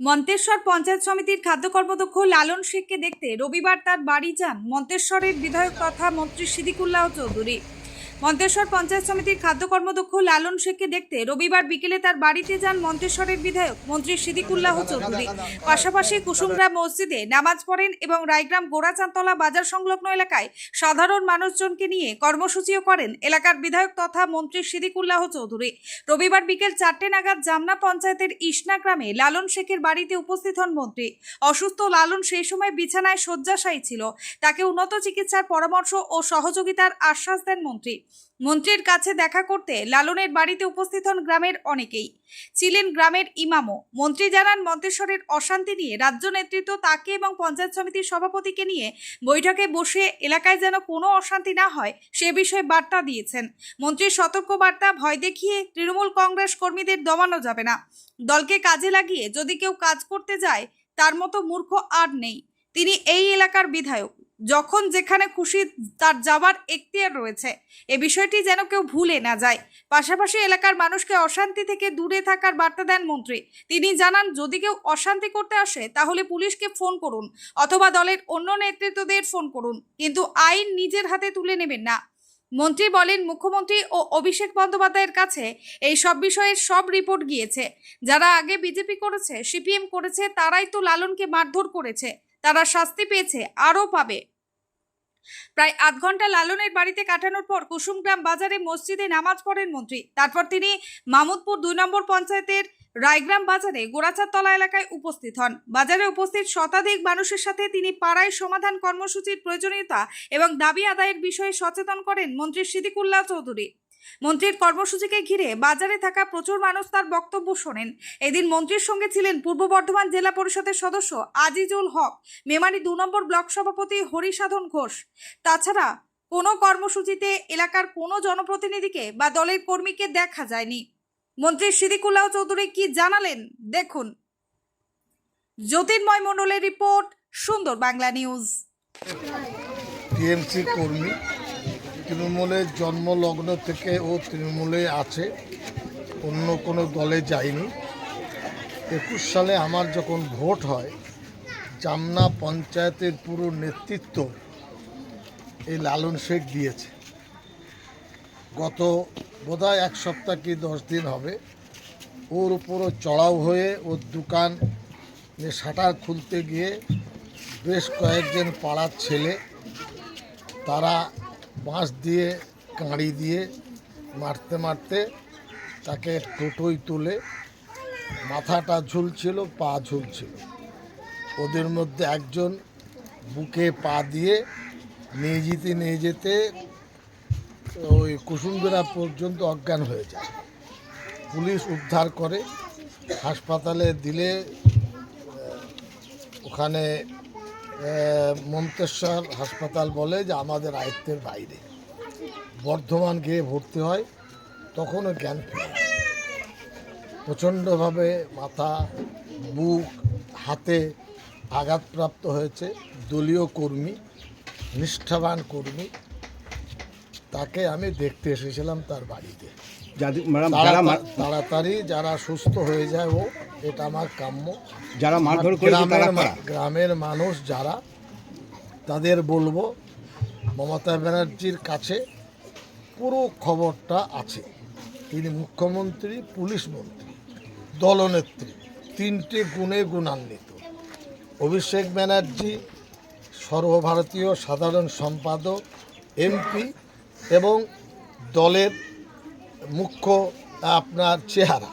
মন্তেশ্বর পঞ্চায়েত সমিতির খাদ্য কর্মদক্ষ লালন শেখকে দেখতে রবিবার তার বাড়ি যান মন্তেশ্বরের বিধায়ক তথা মন্ত্রী সিদ্দিকুল্লাহ চৌধুরী। মন্তেশ্বর পঞ্চায়েত সমিতির খাদ্য কর্মদক্ষ লালন শেখকে দেখতে রবিবার বিকেলে তার বাড়িতে যান মন্তেশ্বরের বিধায়ক মন্ত্রী সিদ্দিকুল্লাহ চৌধুরী। পাশাপাশি কুসুমগ্রাম মসজিদে নামাজ পড়েন এবং রায়গ্রাম গোড়াচাঁদতলা বাজার সংলগ্ন এলাকায় সাধারণ মানুষজনকে নিয়ে কর্মসূচিও করেন এলাকার বিধায়ক তথা মন্ত্রী সিদ্দিকুল্লাহ চৌধুরী। রবিবার বিকেল চারটে নাগাদ জামনা পঞ্চায়েতের ইসনা গ্রামে লালন শেখের বাড়িতে উপস্থিত হন মন্ত্রী। অসুস্থ লালন সেই সময় বিছানায় শয্যাশায়ী ছিল। তাকে উন্নত চিকিৎসার পরামর্শ ও সহযোগিতার আশ্বাস দেন মন্ত্রী। মন্ত্রীর কাছে দেখা করতে লালনের বাড়িতে উপস্থিত হন গ্রামের অনেকেই। ছিলেন গ্রামের ইমামও। মন্ত্রী জানান, মন্তেশ্বরের অশান্তি নিয়ে রাজ্য নেতৃত্ব তাকে এবং পঞ্চায়েত সমিতির সভাপতিকে নিয়ে বৈঠকে বসে এলাকায় যেন কোনো অশান্তি না হয়, সে বিষয়ে বার্তা দিয়েছেন। মন্ত্রীর সতর্ক বার্তা, ভয় দেখিয়ে তৃণমূল কংগ্রেস কর্মীদের দমানো যাবে না। দলকে কাজে লাগিয়ে যদি কেউ কাজ করতে যায়, তার মতো মূর্খ আর নেই। তিনি এই এলাকার বিধায়ক। যখন যেখানে খুশি তার যাবার এখতিয়ার রয়েছে। এ বিষয়টি যেন কেউ ভুলে না যায়। পাশাপাশি এলাকার মানুষকে অশান্তি থেকে দূরে থাকার বার্তা দেন মন্ত্রী। তিনি জানান, যদি কেউ অশান্তি করতে আসে, তাহলে পুলিশকে ফোন করুন অথবা দলের অন্য নেতৃত্বদের ফোন করুন। কিন্তু আইন নিজের হাতে তুলে নেবেন না। মন্ত্রী বলেন, মুখ্যমন্ত্রী ও অভিষেক বন্দ্যোপাধ্যায়ের কাছে এই সব বিষয়ে সব রিপোর্ট গিয়েছে। যারা আগে বিজেপি করেছে, সিপিএম করেছে, তারাই তো লালনকে মারধর করেছে। তারা শাস্তি পেয়েছে, আরও পাবে। প্রায় আধ ঘণ্টা লালনের বাড়িতে কাটানোর পর কুসুমগ্রাম বাজারে মসজিদে নামাজ পড়েন মন্ত্রী। তারপর তিনি মামুদপুর দুই নম্বর পঞ্চায়েতের রায়গ্রাম বাজারে গোড়াচারতলা এলাকায় উপস্থিত হন। বাজারে উপস্থিত শতাধিক মানুষের সাথে তিনি পাড়ায় সমাধান কর্মসূচির প্রয়োজনীয়তা এবং দাবি আদায়ের বিষয়ে সচেতন করেন মন্ত্রী সিদ্দিকুল্লাহ চৌধুরী। মন্ত্রীর কর্মসূচিকে ঘিরে বাজারে থাকা প্রচুর মানুষ তার বক্তব্য শোনেন। এদিন মন্ত্রীর সঙ্গে ছিলেন পূর্ব বর্ধমান জেলা পরিষদের সদস্য আজিজুল হক, মেমারি দু নম্বর ব্লক সভাপতি হরিসাধন ঘোষ। তাছাড়া কোনো কর্মসূচিতে এলাকার কোনো জনপ্রতিনিধিকে বা দলের কর্মীকে দেখা যায়নি। মন্ত্রী সিদ্দিকুল্লাহ চৌধুরী কি জানালেন? দেখুন। জ্যোতির্ময় মণ্ডলের রিপোর্ট, সুন্দর বাংলা নিউজ। টিএমসি কর্মী তৃণমূলের জন্মলগ্ন থেকে ও তৃণমূলে আছে, অন্য কোনো দলে যায়নি। একুশ সালে আমার যখন ভোট হয়, জামনা পঞ্চায়েতের পুরো নেতৃত্ব এই লালন শেখ দিয়েছে। গত বোধহয় এক সপ্তাহ কি দশ দিন হবে, ওর উপরও চড়াও হয়ে ওর দোকান শাটার খুলতে গিয়ে বেশ কয়েকজন পাড়ার ছেলে, তারা বাঁশ দিয়ে, কাঁড়ি দিয়ে মারতে মারতে তাকে টোটোই তুলে। মাথাটা ঝুলছিল, পা ঝুলছিল। ওদের মধ্যে একজন বুকে পা দিয়ে নিয়ে যেতে নিয়ে যেতে ওই কুসুমবেড়া পর্যন্ত অজ্ঞান হয়ে যায়। পুলিশ উদ্ধার করে হাসপাতালে দিলে ওখানে মন্তেশ্বর হাসপাতাল বলে যে আমাদের আয়ত্তের বাইরে। বর্ধমান গিয়ে ভর্তি হয়, তখনও জ্ঞান ফিরে। প্রচণ্ডভাবে মাথা, বুক, হাতে আঘাতপ্রাপ্ত হয়েছে দলীয় কর্মী, নিষ্ঠাবান কর্মী। তাকে আমি দেখতে এসেছিলাম তার বাড়িতে। তাড়াতাড়ি- যারা সুস্থ হয়ে যায় ও এটা আমার কাম্য। যারা মারধর? গ্রামের মানুষ যারা তাদের বলব মমতা ব্যানার্জির কাছে পুরো খবরটা আছে। তিনি মুখ্যমন্ত্রী পুলিশ মন্ত্রী দলনেত্রী তিনটে গুণে গুণান্বিত। অভিষেক ব্যানার্জি সর্বভারতীয় সাধারণ সম্পাদক এমপি এবং দলের মুখ্য আপনার চেহারা।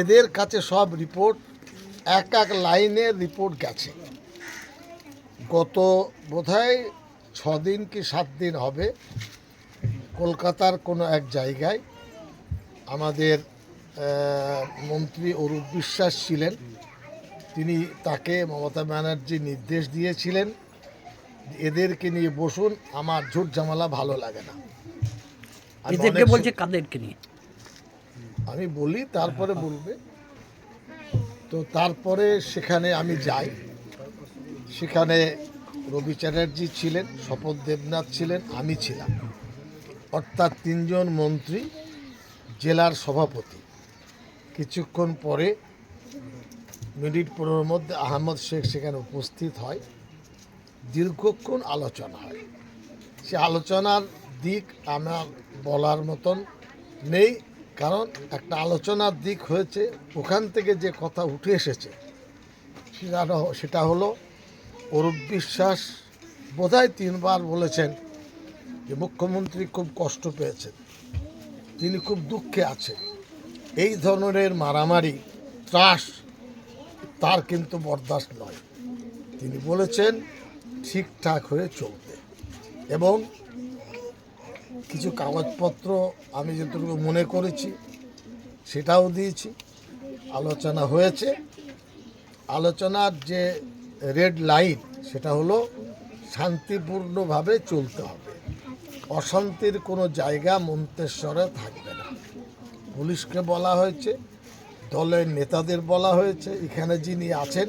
এদের কাছে সব রিপোর্ট, এক এক লাইনের রিপোর্ট গেছে। গত বোধহয় দিন কি সাত দিন হবে, কলকাতার কোনো এক জায়গায় আমাদের মন্ত্রী অরূপ বিশ্বাস ছিলেন। তিনি তাকে মমতা ব্যানার্জি নির্দেশ দিয়েছিলেন, এদেরকে নিয়ে বসুন, আমার ঝুট ঝামেলা ভালো লাগে না। এদেরকে বলছে কাদেরকে নিয়ে? আমি বলি তারপরে বলবে। তো তারপরে সেখানে আমি যাই। সেখানে রবি চ্যাটার্জি ছিলেন শপথ দেবনাথ ছিলেন আমি ছিলাম। অর্থাৎ তিনজন মন্ত্রী জেলার সভাপতি। কিছুক্ষণ পরে মিনিট পনেরোর মধ্যে আহমদ শেখ সেখানে উপস্থিত হয়। দীর্ঘক্ষণ আলোচনা হয়। সে আলোচনার দিক আমার বলার মতন নেই, কারণ একটা আলোচনার দিক হয়েছে, ওখান থেকে যে কথা উঠে এসেছে, সেটা হলো- সেটা হলো, অরূপ বিশ্বাস বোধহয় তিনবার বলেছেন যে মুখ্যমন্ত্রী খুব কষ্ট পেয়েছেন, তিনি খুব দুঃখে আছেন। এই ধরনের মারামারি, ত্রাস তার কিন্তু বরদাস্ত নয়। তিনি বলেছেন, ঠিকঠাক হয়ে চলতে। এবং কিছু কাগজপত্র আমি যতটুকু মনে করেছি, সেটাও দিয়েছি। আলোচনা হয়েছে। আলোচনার যে রেড লাইন সেটা হলো শান্তিপূর্ণভাবে চলতে হবে। অশান্তির কোনো জায়গা মন্তেশ্বরে থাকবে না। পুলিশকে বলা হয়েছে, দলের নেতাদের বলা হয়েছে, এখানে যিনি আছেন,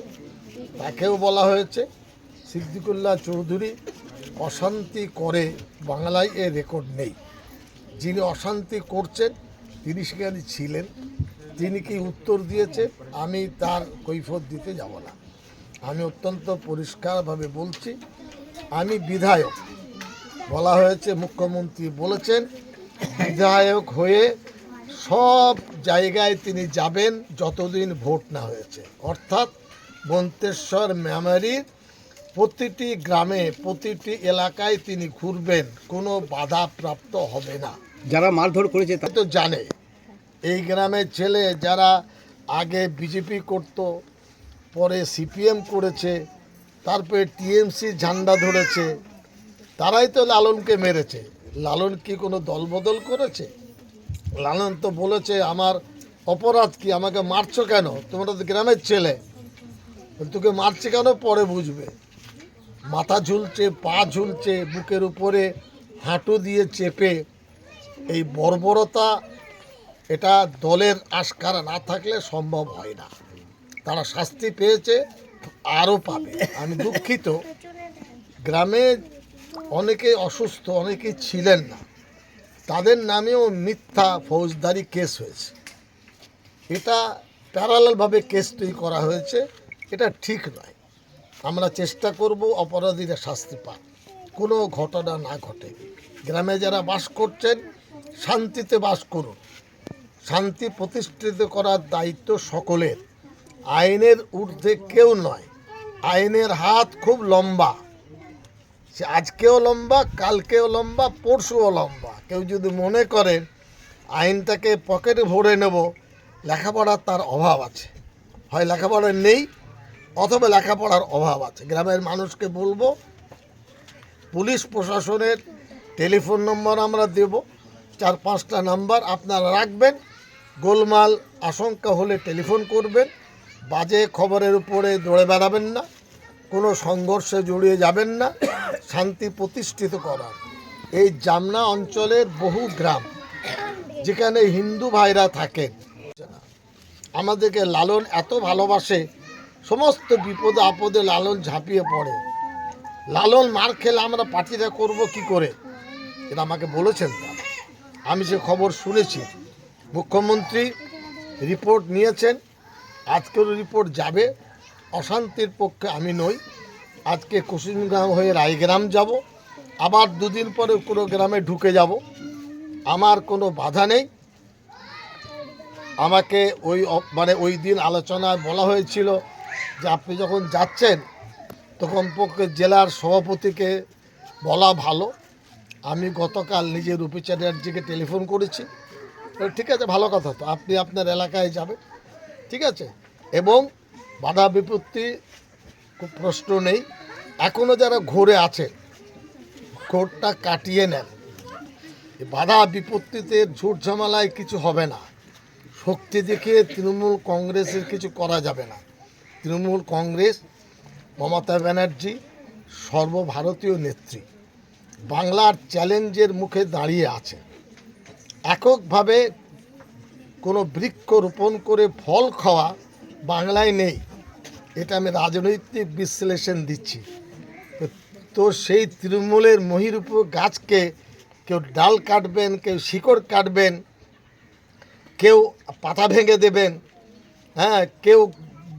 তাকেও বলা হয়েছে। সিদ্দিকুল্লাহ চৌধুরী অশান্তি করে বাংলায় এ রেকর্ড নেই। যিনি অশান্তি করছেন, তিনি সেখানে ছিলেন। তিনি কি উত্তর দিয়েছে, আমি তার কৈফত দিতে যাব না। আমি অত্যন্ত পরিষ্কারভাবে বলছি, আমি বিধায়ক। বলা হয়েছে, মুখ্যমন্ত্রী বলেছেন, বিধায়ক হয়ে সব জায়গায় তিনি যাবেন যতদিন ভোট না হয়েছে। অর্থাৎ মন্তেশ্বর মেমারির প্রতিটি গ্রামে প্রতিটি এলাকায় তিনি ঘুরবেন কোনো বাধা প্রাপ্ত হবে না। যারা মারধর করেছে তা- তো জানে। এই গ্রামের ছেলে যারা আগে বিজেপি করত পরে সিপিএম করেছে তারপরে টিএমসি ঝান্ডা ধরেছে তারাই তো লালনকে মেরেছে। লালন কি কোনো দলবদল করেছে? লালন তো বলেছে আমার অপরাধ কি? আমাকে মারছো কেন? তোমরা তো গ্রামের ছেলে। তোকে মারছে কেন? পরে বুঝবে। মাথা ঝুলছে, পা ঝুলছে, বুকের উপরে হাঁটু দিয়ে চেপে এই বর্বরতা এটা দলের আশকারা না থাকলে সম্ভব হয় না। তারা শাস্তি পেয়েছে, আরও পাবে। আমি দুঃখিত। গ্রামে অনেকে অসুস্থ, অনেকে ছিলেন না। তাদের নামেও মিথ্যা ফৌজদারি কেস হয়েছে। এটা প্যারালালভাবে কেস তৈরি করা হয়েছে। এটা ঠিক নয়। আমরা চেষ্টা করব অপরাধীরা শাস্তি পান কোনো ঘটনা না ঘটে। গ্রামে যারা বাস করছেন, শান্তিতে বাস করুন। শান্তি প্রতিষ্ঠিত করার দায়িত্ব সকলের। আইনের ঊর্ধ্বে কেউ নয়। আইনের হাত খুব লম্বা। সে আজকেও লম্বা, কালকেও লম্বা, পরশুও লম্বা। কেউ যদি মনে করে আইনটাকে পকেটে ভরে নেব, লেখাপড়ার তার অভাব আছে। হয় লেখাপড়া নেই অথবা লেখাপড়ার অভাব আছে। গ্রামের মানুষকে বলব, পুলিশ প্রশাসনের টেলিফোন নম্বর আমরা দেব, চার পাঁচটা নাম্বার আপনারা রাখবেন। গোলমাল আশঙ্কা হলে টেলিফোন করবেন। বাজে খবরের উপরে দৌড়ে বেড়াবেন না, কোনো সংঘর্ষে জড়িয়ে যাবেন না, শান্তি প্রতিষ্ঠিত করার। এই জামনা অঞ্চলের বহু গ্রাম, যেখানে হিন্দু ভাইরা থাকেন, আমাদেরকে লালন এত ভালোবাসে সমস্ত বিপদে আপদে লালন ঝাঁপিয়ে পড়ে। লালন মার খেলে আমরা পার্টিটা করব কি করে? এটা আমাকে বলেছেন আমি সে খবর শুনেছি, মুখ্যমন্ত্রী রিপোর্ট নিয়েছেন আজকের রিপোর্ট যাবে। অশান্তির পক্ষে আমি নই। আজকে কুসুমগ্রাম হয়ে রায়গ্রাম যাব। আবার দুদিন পরে কোনো গ্রামে ঢুকে যাব। আমার কোনো বাধা নেই। আমাকে ওই মানে ওই দিন আলোচনায় বলা হয়েছিল যে আপনি যখন যাচ্ছেন, তখন পক্ষে জেলার সভাপতিকে বলা ভালো। আমি গতকাল নিজে রূপী চ্যাটার্জিকে টেলিফোন করেছি। ঠিক আছে, ভালো কথা তো, আপনি আপনার এলাকায় যাবেন। ঠিক আছে? এবং বাধা বিপত্তি প্রশ্ন নেই। এখনও যারা ঘুরে আছে, ঘোরটা কাটিয়ে নেন। বাধা বিপত্তিতে ঝুট ঝামেলায় কিছু হবে না। শক্তি দেখিয়ে তৃণমূল কংগ্রেসের কিছু করা যাবে না। তৃণমূল কংগ্রেস, মমতা ব্যানার্জি, সর্বভারতীয় নেত্রী। বাংলার চ্যালেঞ্জের মুখে দাঁড়িয়ে আছে এককভাবে কোনো বৃক্ষ রোপণ করে ফল খাওয়া বাংলায় নেই। এটা আমি রাজনৈতিক বিশ্লেষণ দিচ্ছি। তো- সেই তৃণমূলের মহিরূপ গাছকে কেউ ডাল কাটবেন, কেউ শিকড় কাটবেন, কেউ পাতা ভেঙে দেবেন হ্যাঁ কেউ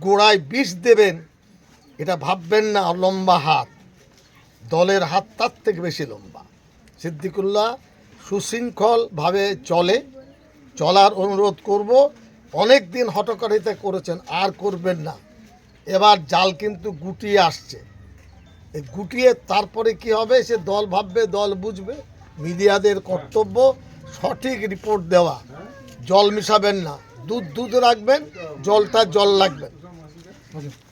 গোড়ায় বিষ দেবেন, এটা ভাববেন না, লম্বা হাত। দলের হাত তার থেকে বেশি লম্বা। সিদ্দিকুল্লাহ সুশৃঙ্খলভাবে চলে, চলার অনুরোধ করব, অনেক দিন হটকারিতা করেছেন, আর করবেন না। এবার জাল কিন্তু গুটিয়ে আসছে। এই গুটিয়ে তারপরে কি হবে, সে দল ভাববে, দল বুঝবে। মিডিয়াদের কর্তব্য, সঠিক রিপোর্ট দেওয়া। জল মিশাবেন না। দুধ দুধ রাখবেন, জলটা জল লাগবেন Okay.